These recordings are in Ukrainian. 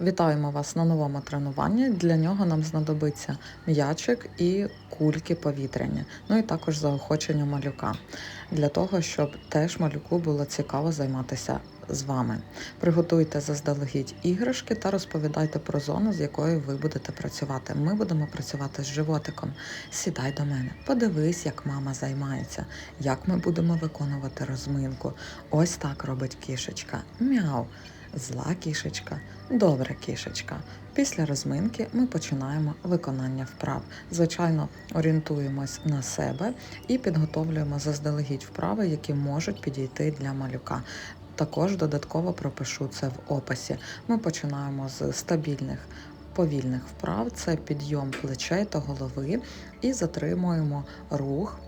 Вітаємо вас на новому тренуванні. Для нього нам знадобиться м'ячик і кульки повітряні, ну і також заохочення малюка, для того, щоб теж малюку було цікаво займатися з вами. Приготуйте заздалегідь іграшки та розповідайте про зону, з якою ви будете працювати. Ми будемо працювати з животиком. Сідай до мене, подивись, як мама займається, як ми будемо виконувати розминку. Ось так робить кішечка. Мяу. Зла кішечка, добра кішечка. Після розминки ми починаємо виконання вправ. Звичайно, орієнтуємось на себе і підготовлюємо заздалегідь вправи, які можуть підійти для малюка. Також додатково пропишу це в описі. Ми починаємо з стабільних. Повільних вправ це підйом плечей та голови і затримуємо рух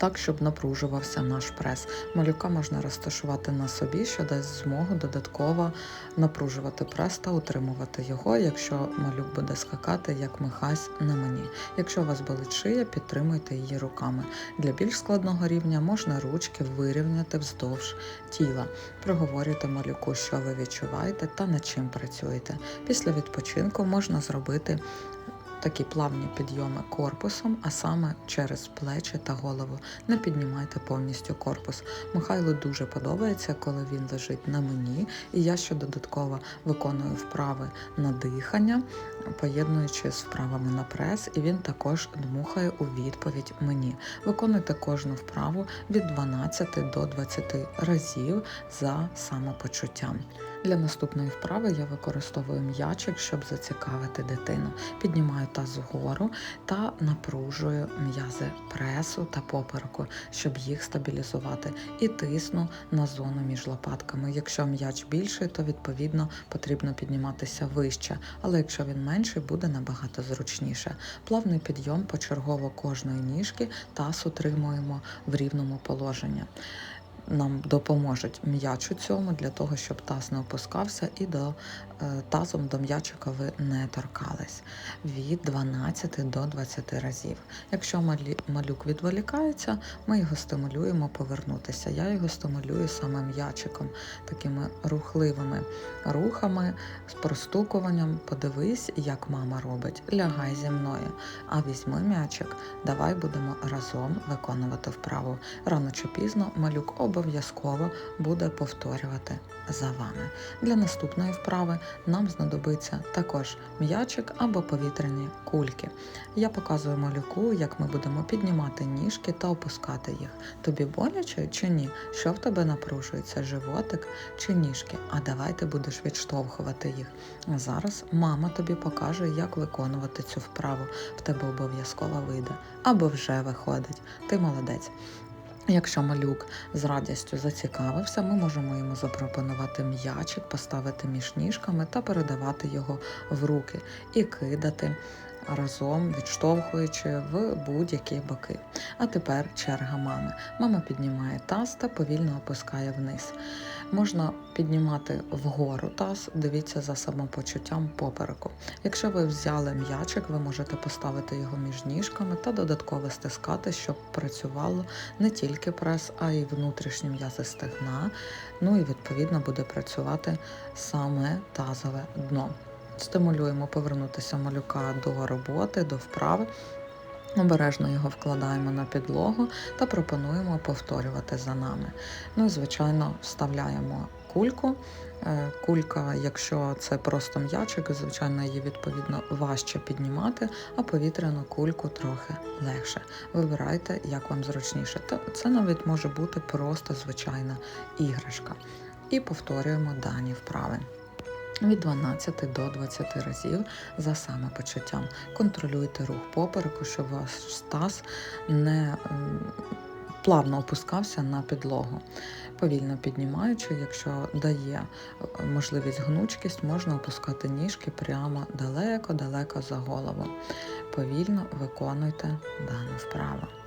так, щоб напружувався наш прес. Малюка можна розташувати на собі, що дасть змогу додатково напружувати прес та утримувати його, якщо малюк буде скакати як михась на мені. Якщо у вас болить шия, підтримуйте її руками. Для більш складного рівня можна ручки вирівняти вздовж тіла. Проговорюйте малюку, що ви відчуваєте та над чим працюєте. Після відпочинку можна зробити такі плавні підйоми корпусом, а саме через плечі та голову. Не піднімайте повністю корпус. Михайлу дуже подобається, коли він лежить на мені, і я ще додатково виконую вправи на дихання, поєднуючи з вправами на прес, і він також дмухає у відповідь мені. Виконуйте кожну вправу від 12 до 20 разів за самопочуттям. Для наступної вправи я використовую м'ячик, щоб зацікавити дитину. Піднімаю таз вгору та напружую м'язи пресу та попереку, щоб їх стабілізувати, і тисну на зону між лопатками. Якщо м'яч більший, то відповідно потрібно підніматися вище, але якщо він менший, буде набагато зручніше. Плавний підйом почергово кожної ніжки таз утримуємо в рівному положенні нам допоможуть м'яч у цьому для того, щоб таз не опускався і до тазом до м'ячика ви не торкались від 12 до 20 разів. Якщо малюк відволікається, ми його стимулюємо повернутися. Я його стимулюю саме м'ячиком, такими рухливими рухами, з простукуванням. Подивись, як мама робить. Лягай зі мною. А візьми м'ячик, давай будемо разом виконувати вправу. Рано чи пізно малюк обов'язково буде повторювати за вами. Для наступної вправи нам знадобиться також м'ячик або повітряні кульки. Я показую малюку, як ми будемо піднімати ніжки та опускати їх. Тобі боляче чи ні? Що в тебе напружується, животик чи ніжки? А давай ти будеш відштовхувати їх. А зараз мама тобі покаже, як виконувати цю вправу. В тебе обов'язково вийде або вже виходить. Ти молодець. Якщо малюк з радістю зацікавився, ми можемо йому запропонувати м'ячик, поставити між ніжками та передавати його в руки і кидати разом, відштовхуючи в будь-які боки. А тепер черга мами. Мама піднімає таз та повільно опускає вниз. Можна піднімати вгору таз, дивіться за самопочуттям попереку. Якщо ви взяли м'ячик, ви можете поставити його між ніжками та додатково стискати, щоб працювало не тільки прес, а й внутрішні м'язи стегна. Ну і відповідно буде працювати саме тазове дно. Стимулюємо повернутися малюка до роботи, до вправи. Обережно його вкладаємо на підлогу та пропонуємо повторювати за нами. Ну звичайно, вставляємо кульку. Е, кулька, якщо це просто м'ячик, звичайно, її відповідно важче піднімати, а повітряну кульку трохи легше. Вибирайте, як вам зручніше. Це навіть може бути просто звичайна іграшка. І повторюємо дані вправи від 12 до 20 разів за самопочуттям. Контролюйте рух попереку, щоб ваш стаз не плавно опускався на підлогу. Повільно піднімаючи, якщо дає е, можливість гнучкість, можна опускати ніжки прямо далеко-далеко за голову. Повільно виконуйте дану вправу.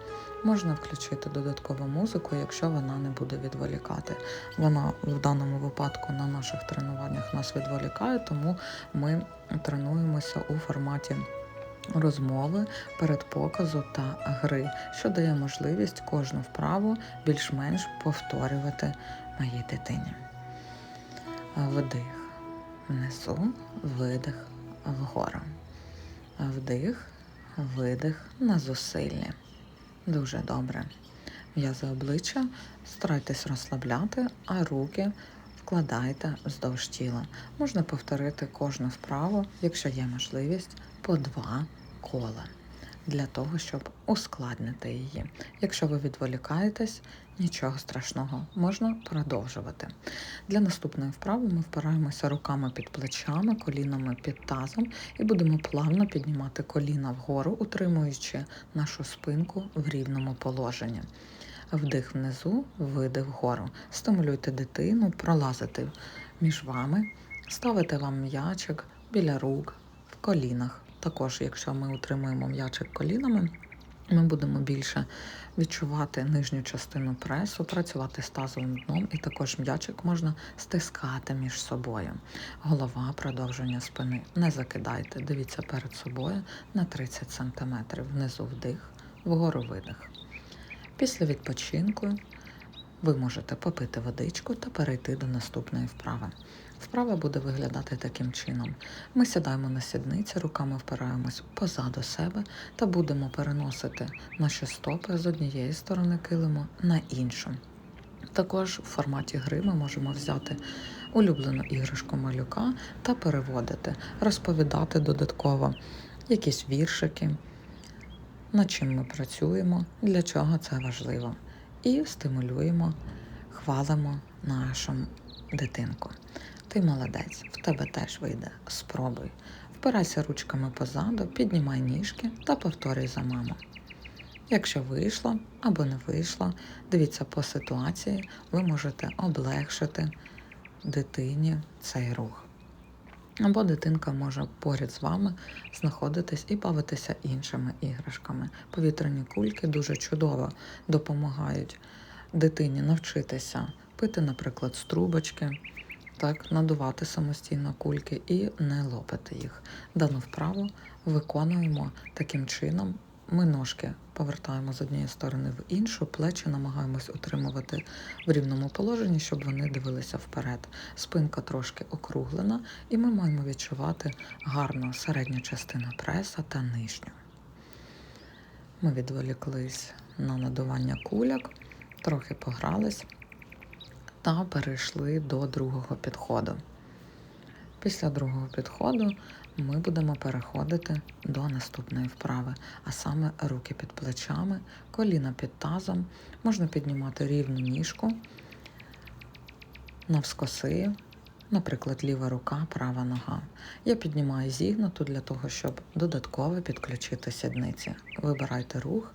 Можна включити додаткову музику, якщо вона не буде відволікати. Вона в даному випадку на наших тренуваннях нас відволікає, тому ми тренуємося у форматі розмови, передпоказу та гри, що дає можливість кожну вправу більш-менш повторювати моїй дитині. Вдих, внизу, видих вгору. Вдих, видих на зусиллі. Дуже добре. М'язи обличчя старайтесь розслабляти, а руки вкладайте вздовж тіла. Можна повторити кожну вправу, якщо є можливість, по два кола для того, щоб ускладнити її. Якщо ви відволікаєтесь, нічого страшного, можна продовжувати. Для наступної вправи ми впираємося руками під плечами, колінами під тазом і будемо плавно піднімати коліна вгору, утримуючи нашу спинку в рівному положенні. Вдих внизу, видих вгору. Стимулюйте дитину, пролазити між вами, ставите вам м'ячик біля рук, в колінах. Також, якщо ми утримуємо м'ячик колінами, ми будемо більше відчувати нижню частину пресу, працювати з тазовим дном, і також м'ячик можна стискати між собою. Голова, продовження спини. Не закидайте, дивіться перед собою на 30 см. Внизу вдих, вгору видих. Після відпочинку ви можете попити водичку та перейти до наступної вправи. Вправа буде виглядати таким чином. Ми сідаємо на сідниці, руками впираємось позаду себе та будемо переносити наші стопи з однієї сторони килиму на іншу. Також в форматі гри ми можемо взяти улюблену іграшку малюка та переводити, розповідати додатково якісь віршики, над чим ми працюємо, для чого це важливо. І стимулюємо, хвалимо нашу дитинку. Ти молодець, в тебе теж вийде. Спробуй. Впирайся ручками позаду, піднімай ніжки та повторюй за маму. Якщо вийшло або не вийшло, дивіться по ситуації, ви можете облегшити дитині цей рух. Або дитинка може поряд з вами знаходитись і бавитися іншими іграшками. Повітряні кульки дуже чудово допомагають дитині навчитися пити, наприклад, з трубочки, так, надувати самостійно кульки і не лопати їх. Дану вправу виконуємо таким чином. Ми ножки повертаємо з однієї сторони в іншу, плечі намагаємось утримувати в рівному положенні, щоб вони дивилися вперед. Спинка трошки округлена, і ми маємо відчувати гарну середню частину преса та нижню. Ми відволіклись на надування куляк, трохи погрались та перейшли до другого підходу. Після другого підходу ми будемо переходити до наступної вправи, а саме руки під плечами, коліна під тазом. Можна піднімати рівну ніжку навскоси, наприклад, ліва рука, права нога. Я піднімаю зігнуту для того, щоб додатково підключити сідниці. Вибирайте рух,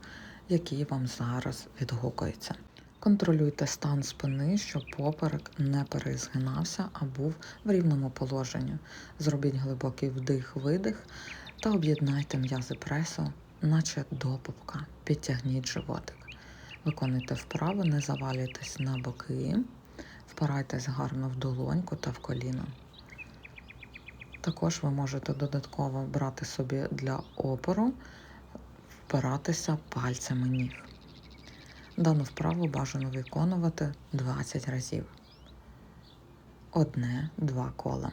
який вам зараз відгукується. Контролюйте стан спини, щоб поперек не перезгинався, а був в рівному положенні. Зробіть глибокий вдих-видих та об'єднайте м'язи пресу, наче до пупка. Підтягніть животик. Виконуйте вправи, не завалюйтесь на боки, впирайтесь гарно в долоньку та в коліно. Також ви можете додатково брати собі для опору, впиратися пальцями ніг. Дану вправу бажано виконувати 20 разів. Одне-два кола.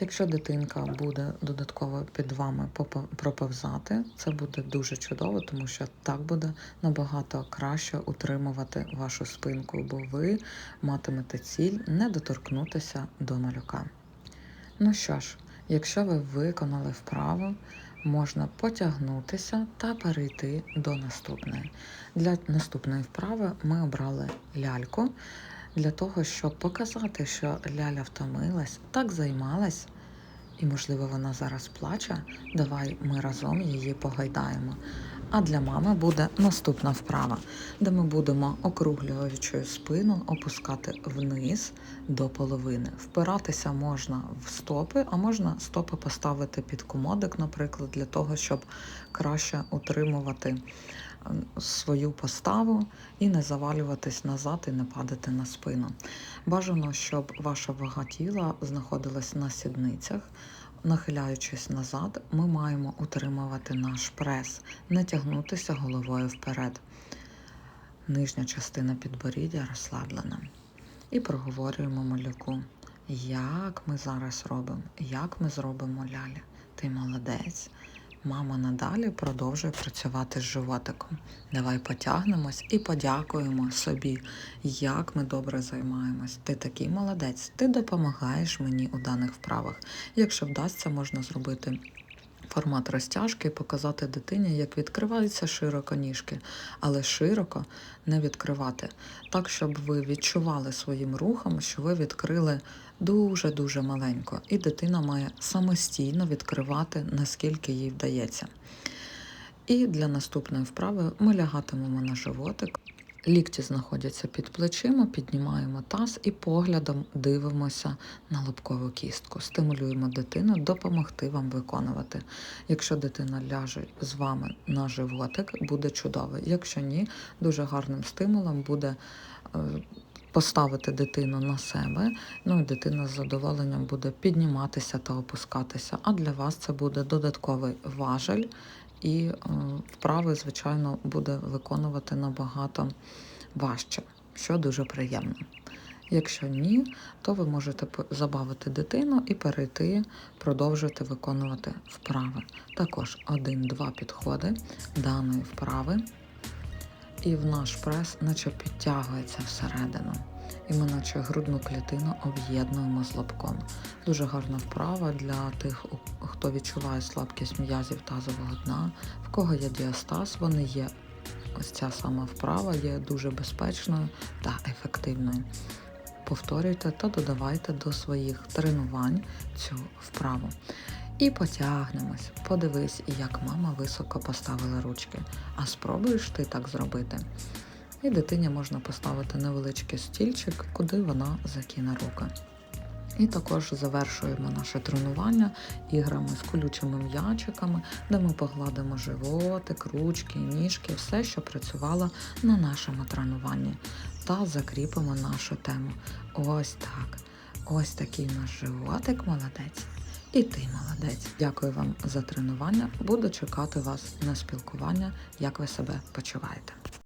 Якщо дитинка буде додатково під вами проповзати, це буде дуже чудово, тому що так буде набагато краще утримувати вашу спинку, бо ви матимете ціль не доторкнутися до малюка. Ну що ж, якщо ви виконали вправу, можна потягнутися та перейти до наступної. Для наступної вправи ми обрали ляльку для того, щоб показати, що ляля втомилась, так займалась, і, можливо, вона зараз плаче. Давай ми разом її погайдаємо. А для мами буде наступна вправа, де ми будемо округлюючи спину опускати вниз до половини. Впиратися можна в стопи, а можна стопи поставити під комодик, наприклад, для того, щоб краще утримувати свою поставу і не завалюватись назад і не падати на спину. Бажано, щоб ваша вага тіла знаходилась на сідницях. Нахиляючись назад, ми маємо утримувати наш прес, не тягнутися головою вперед. Нижня частина підборіддя розслаблена. І проговорюємо малюку. як ми зараз робимо, як ми зробимо лялі. Ти молодець. Мама надалі продовжує працювати з животиком. Давай потягнемось і подякуємо собі, як ми добре займаємось. Ти такий молодець, ти допомагаєш мені у даних вправах. Якщо вдасться, можна зробити формат розтяжки і показати дитині, як відкриваються широко ніжки, але широко не відкривати. Так, щоб ви відчували своїм рухом, що ви відкрили дуже-дуже маленько, і дитина має самостійно відкривати, наскільки їй вдається. І для наступної вправи ми лягатимемо на животик. Лікті знаходяться під плечима, піднімаємо таз і поглядом дивимося на лобкову кістку. Стимулюємо дитину допомогти вам виконувати. Якщо дитина ляже з вами на животик, буде чудово. Якщо ні, дуже гарним стимулом буде е, поставити дитину на себе. Ну і дитина з задоволенням буде підніматися та опускатися. А для вас це буде додатковий важель. І е, вправи, звичайно, буде виконувати набагато важче, що дуже приємно. Якщо ні, то ви можете забавити дитину і перейти, продовжити виконувати вправи. Також один-два підходи даної вправи, і в наш прес наче підтягується всередину. І ми наче грудну клітину об'єднуємо з лобком. Дуже гарна вправа для тих, хто відчуває слабкість м'язів тазового дна, в кого є діастаз, вони є. Ось ця сама вправа є дуже безпечною та ефективною. Повторюйте та додавайте до своїх тренувань цю вправу. І потягнемось. Подивись, як мама високо поставила ручки. А спробуєш ти так зробити? І дитині можна поставити невеличкий стільчик, куди вона закине руки. І також завершуємо наше тренування іграми з колючими м'ячиками, де ми погладимо животик, ручки, ніжки, все, що працювало на нашому тренуванні. Та закріпимо нашу тему. Ось так. Ось такий наш животик молодець. І ти молодець. Дякую вам за тренування. Буду чекати вас на спілкування, як ви себе почуваєте.